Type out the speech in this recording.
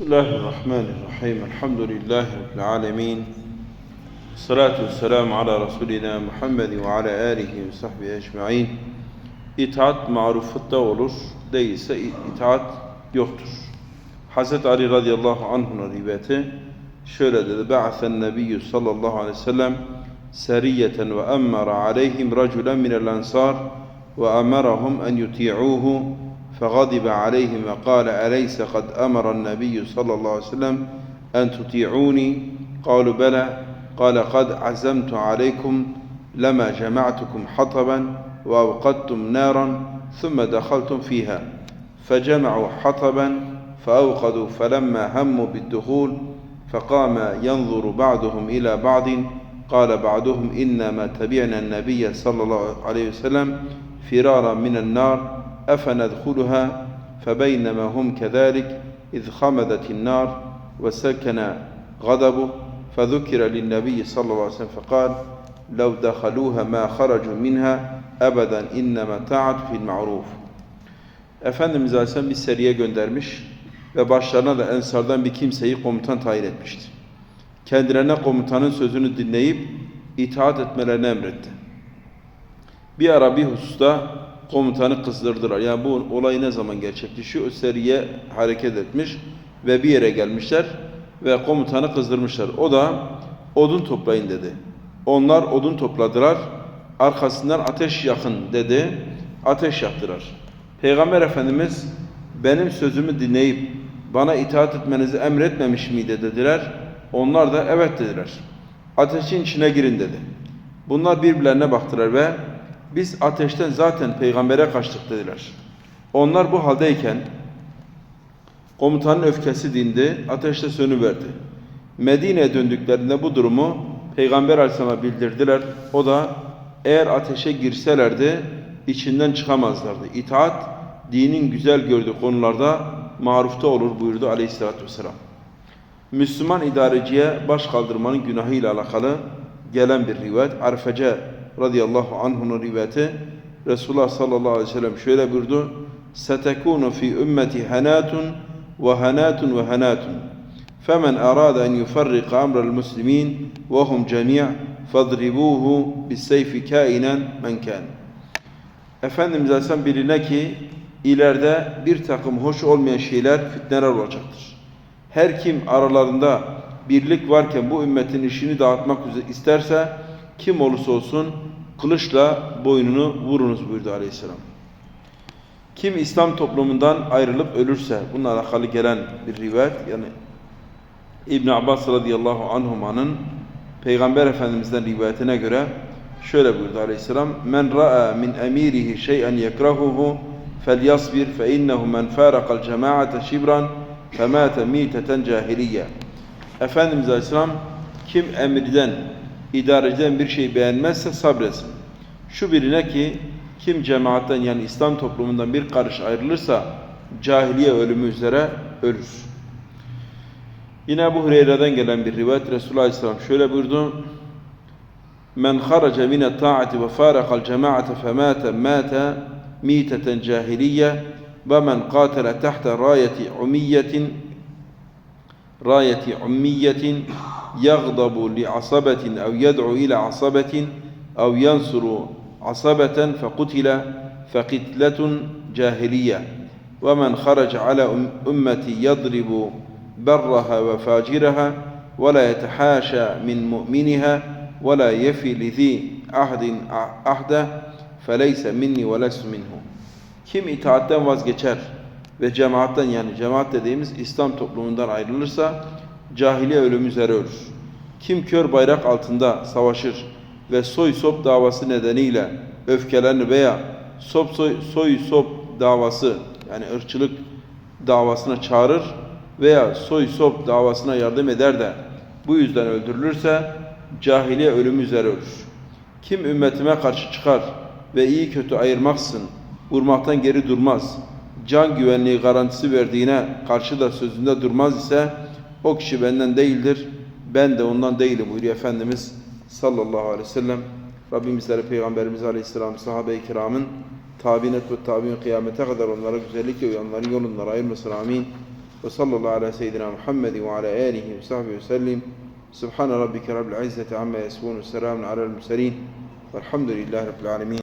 بسم الله الرحمن الرحيم الحمد لله رب العالمين الصلاة والسلام على رسولنا Muhammed ve ala alihi ve sahbihi ecmaîn. İtaat marufutta olur, değilse itaat yoktur. Hazreti Ali radıyallahu anh'ın rivayeti şöyle dedi. Ba'athen nebiyyü sallallahu aleyhi ve sellem seriyeten ve emmara aleyhim raculen minel ansar ve emarahum en yuti'uhu فغضب عليهم وقال أليس قد أمر النبي صلى الله عليه وسلم أن تطيعوني؟ قالوا بلى. قال قد عزمت عليكم لما جمعتكم حطبا وأوقدتم نارا ثم دخلتم فيها. فجمعوا حطبا فأوقدوا فلما هموا بالدخول فقام ينظر بعضهم إلى بعض. قال بعضهم إنما تبعنا النبي صلى الله عليه وسلم فرارا من النار أفندخلها فبينما هم كذلك إذ خمدت النار وسكن غضبه فذكر للنبي صلى الله عليه وسلم فقال لو دخلوها ما خرجوا منها أبدا إنما طاعت في المعروف Efendimiz Aleyhisselam bir seriye göndermiş ve başlarına da ensardan bir kimseyi komutan tayin etmişti. Kendilerine komutanın sözünü dinleyip itaat etmelerini emretti. Bir ara bir hususta komutanı kızdırdılar. Yani bu olay ne zaman gerçekleşiyor? Seriye hareket etmiş ve bir yere gelmişler ve komutanı kızdırmışlar. O da odun toplayın dedi. Onlar odun topladılar. Arkasından ateş yakın dedi. Ateş yaktılar. Peygamber Efendimiz benim sözümü dinleyip bana itaat etmenizi emretmemiş miydi dediler. Onlar da evet dediler. Ateşin içine girin dedi. Bunlar birbirlerine baktılar ve biz ateşten zaten peygambere kaçtık dediler. Onlar bu haldeyken komutanın öfkesi dindi, ateşte sönüverdi. Medine'ye döndüklerinde bu durumu Peygamber Aleyhisselam'a bildirdiler. O da eğer ateşe girselerdi içinden çıkamazlardı. İtaat dinin güzel gördüğü konularda marufta olur buyurdu Aleyhisselatü Vesselam. Müslüman idareciye baş kaldırmanın günahıyla alakalı gelen bir rivayet. Arfece radıyallahu anh'un rivayeti Resulullah sallallahu aleyhi ve sellem şöyle buyurdu. Setekunu fi ümmeti hanatun ve hanatun ve hanatun. Femen arada en yufarrika amrel muslimin ve hum cemi' fadribuhu biseyfi kainen men kan. Efendimiz Aleyhisselam birine ki ileride bir takım hoş olmayan şeyler, fitneler olacaktır. Her kim aralarında birlik varken bu ümmetin işini dağıtmak isterse kim olursa olsun kılıçla boynunu vurunuz buyurdu aleyhisselam. Kim İslam toplumundan ayrılıp ölürse, bununla alakalı gelen bir rivayet, yani İbn Abbas radıyallahu anhumanın Peygamber Efendimiz'den rivayetine göre şöyle buyurdu aleyhisselam, Men ra'a min emirihi şey'en yekrahuhu felyasbir fe innehu men farakal cemaate şibran femâte mîteten cahiliye. Efendimiz aleyhisselam kim emirden idareciden bir şey beğenmezse sabretsin. Şu birine ki kim cemaatten yani İslam toplumundan bir karış ayrılırsa cahiliye ölümü üzere ölür. Yine bu Hureyre'den gelen bir rivayet Resulullah Aleyhisselam şöyle buyurdu. Men haraca mine ta'ati ve farakal cemaate femâte mâte mîteten cahiliye ve men qatele tahta rayeti ummiyetin rayeti ummiyetin يغضب لعصبة أو يدعو إلى عصبة أو ينصر عصبة فقتل فقتلة جاهلية. ومن خرج على أمتي يضرب برها وفاجرها ولا يتحاشى من مؤمنها ولا يفي لذي عهد عهده فليس مني ولست منه. Kim itaatten vazgeçer ve cemaatten yani cemaat dediğimiz İslam toplumundan ayrılırsa cahiliye ölümü üzere ölür. Kim kör bayrak altında savaşır ve soy sop davası nedeniyle öfkelenir veya sop soy, soy sop davası yani ırkçılık davasına çağırır veya soy sop davasına yardım eder de bu yüzden öldürülürse cahiliye ölümü üzere ölür. Kim ümmetime karşı çıkar ve iyi kötü ayırmaksın, vurmaktan geri durmaz, can güvenliği garantisi verdiğine karşı da sözünde durmaz ise o kişi benden değildir, ben de ondan değilim buyuruyor Efendimiz sallallahu aleyhi ve sellem. Rabbimizlere Peygamberimiz aleyhisselam sahabe-i kiramın tabinet ve tabi'in kıyamete kadar onlara güzellikle uyanların yolundan ayırmasın amin. Ve sallallahu ala seyyidina Muhammed ve ala alihi ve sahbihi ve sellim. Subhane rabbike rabbil izzeti amma yasifun ve selamun alel murselin. Velhamdülillahi rabbil alemin.